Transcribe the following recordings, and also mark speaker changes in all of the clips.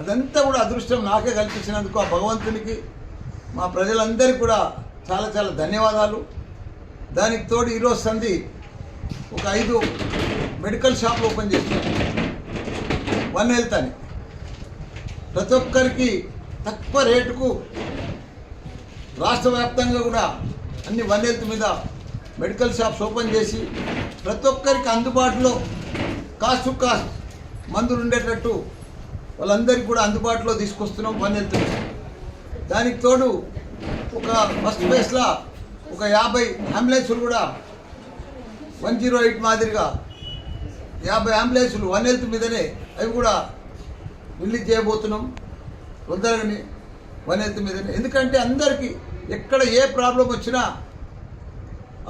Speaker 1: అదంతా కూడా అదృష్టం నాకే కల్పించినందుకు ఆ భగవంతునికి మా ప్రజలందరికీ కూడా చాలా చాలా ధన్యవాదాలు. దానికి తోడు ఈరోజు సంధి ఒక ఐదు మెడికల్ షాప్లు ఓపెన్ చేస్తాం. వన్ హెల్త్ అని. ప్రతి ఒక్కరికి తక్కువ రేటుకు రాష్ట్ర వ్యాప్తంగా కూడా అన్ని వన్ హెల్త్ మీద మెడికల్ షాప్స్ ఓపెన్ చేసి ప్రతి ఒక్కరికి అందుబాటులో కాస్ట్ టు కాస్ట్ మందులు ఉండేటట్టు వాళ్ళందరికీ కూడా అందుబాటులో తీసుకొస్తున్నాం వన్ దానికి తోడు ఒక ఫస్ట్ ఫేస్లో ఒక యాభై అంబులెన్సులు కూడా వన్ జీరో ఎయిట్ మాదిరిగా యాభై అంబులెన్సులు వన్ హెల్త్ మీదనే అవి కూడా రిలీజ్ చేయబోతున్నాం. వద్దరని వన్ హెల్త్ మీదనే. ఎందుకంటే అందరికీ ఎక్కడ ఏ ప్రాబ్లం వచ్చినా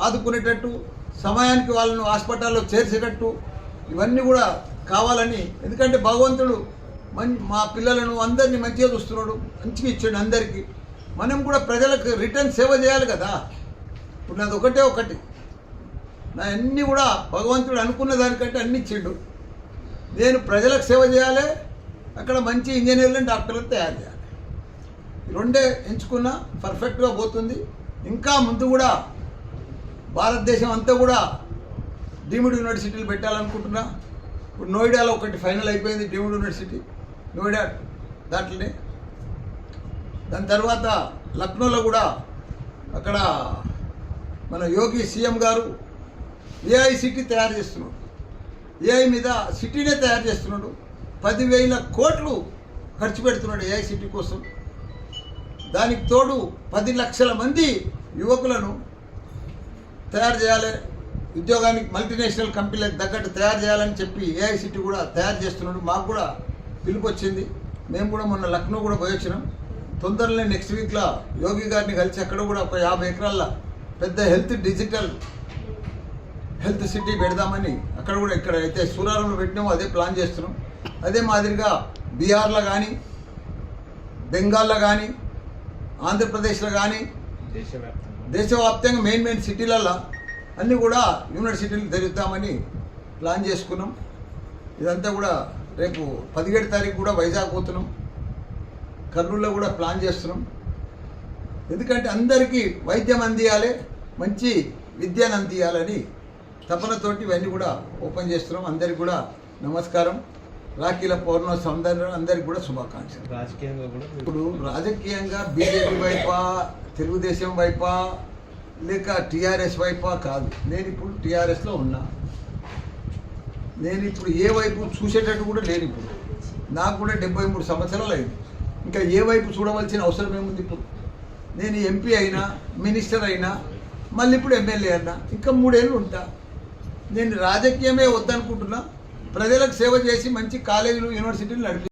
Speaker 1: ఆదుకునేటట్టు సమయానికి వాళ్ళను హాస్పిటల్లో చేర్చేటట్టు ఇవన్నీ కూడా కావాలని. ఎందుకంటే భగవంతుడు మం మా పిల్లలను అందరినీ మంచిగా చూస్తున్నాడు మంచిగా ఇచ్చాడు అందరికీ. మనం కూడా ప్రజలకు రిటర్న్ సేవ చేయాలి కదా. ఇప్పుడు నాది ఒకటే ఒకటి. నా అన్నీ కూడా భగవంతుడు అనుకున్న దానికంటే అన్ని ఇచ్చిండు. నేను ప్రజలకు సేవ చేయాలి అక్కడ మంచి ఇంజనీర్లను డాక్టర్లను తయారు చేయాలి. రెండే ఎంచుకున్నా పర్ఫెక్ట్గా పోతుంది. ఇంకా ముందు కూడా భారతదేశం అంతా కూడా డీమ్డ్ యూనివర్సిటీలు పెట్టాలనుకుంటున్నా. ఇప్పుడు నోయిడాలో ఒకటి ఫైనల్ అయిపోయింది డీమ్డ్ యూనివర్సిటీ. నోయిడా దాంట్లోనే. దాని తర్వాత లక్నోలో కూడా అక్కడ మన యోగి సీఎం గారు ఏఐ సిటీ తయారు చేస్తున్నాడు. ఏఐ మీద సిటీనే తయారు చేస్తున్నాడు. పదివేల కోట్లు ఖర్చు పెడుతున్నాడు ఏఐ సిటీ కోసం. దానికి తోడు పది లక్షల మంది యువకులను తయారు చేయాలి. ఉద్యోగానికి మల్టీనేషనల్ కంపెనీలకు తగ్గట్టు తయారు చేయాలని చెప్పి ఏఐ సిటీ కూడా తయారు చేస్తున్నాడు. మాకు కూడా పిలుపు వచ్చింది మేము కూడా మొన్న లక్నో కూడా పోయి వచ్చినాం తొందరలో నెక్స్ట్ వీక్లో యోగి గారిని కలిసి అక్కడ కూడా ఒక యాభై ఎకరాల పెద్ద హెల్త్ డిజిటల్ హెల్త్ సిటీ పెడదామని అక్కడ కూడా ఇక్కడ అయితే సూరారంలో పెట్టినామో అదే ప్లాన్ చేస్తున్నాం. అదే మాదిరిగా బీహార్లో కానీ బెంగాల్లో కానీ ఆంధ్రప్రదేశ్లో కానీ
Speaker 2: దేశవ్యాప్తంగా.
Speaker 1: మెయిన్ మెయిన్ సిటీలలో అన్నీ కూడా యూనివర్సిటీలు తెరుద్దామని ప్లాన్ చేసుకున్నాం. ఇదంతా కూడా రేపు పదిహేడు తారీఖు కూడా వైజాగ్ పోతున్నాం. కర్నూలులో కూడా ప్లాన్ చేస్తున్నాం. ఎందుకంటే అందరికీ వైద్యం అందియాలి మంచి విద్యను అందియాలని తపనతోటి ఇవన్నీ కూడా ఓపెన్ చేస్తున్నాం. అందరికి కూడా నమస్కారం. రాఖీల పౌర్ణమి సౌందర్యం అందరికి కూడా శుభాకాంక్షలు.
Speaker 2: రాజకీయంగా కూడా
Speaker 1: ఇప్పుడు రాజకీయంగా బీజేపీ వైపా తెలుగుదేశం వైపా లేక టీఆర్ఎస్ వైపా కాదు. నేను ఇప్పుడు టీఆర్ఎస్లో ఉన్నా. నేను ఇప్పుడు ఏ వైపు చూసేటట్టు కూడా లేను ఇప్పుడు. నాకు కూడా డెబ్బై మూడు సంవత్సరాలు అయింది. ఇంకా ఏ వైపు చూడవలసిన అవసరం ఏముంది ఇప్పుడు? నేను ఎంపీ అయినా మినిస్టర్ అయినా మళ్ళీ ఇప్పుడు ఎమ్మెల్యే అన్నా ఇంకా మూడేళ్ళు ఉంటా. నేను రాజకీయమే వద్దనుకుంటున్నా. ప్రజలకు సేవ చేసి మంచి కాలేజీలు యూనివర్సిటీలు నడిపి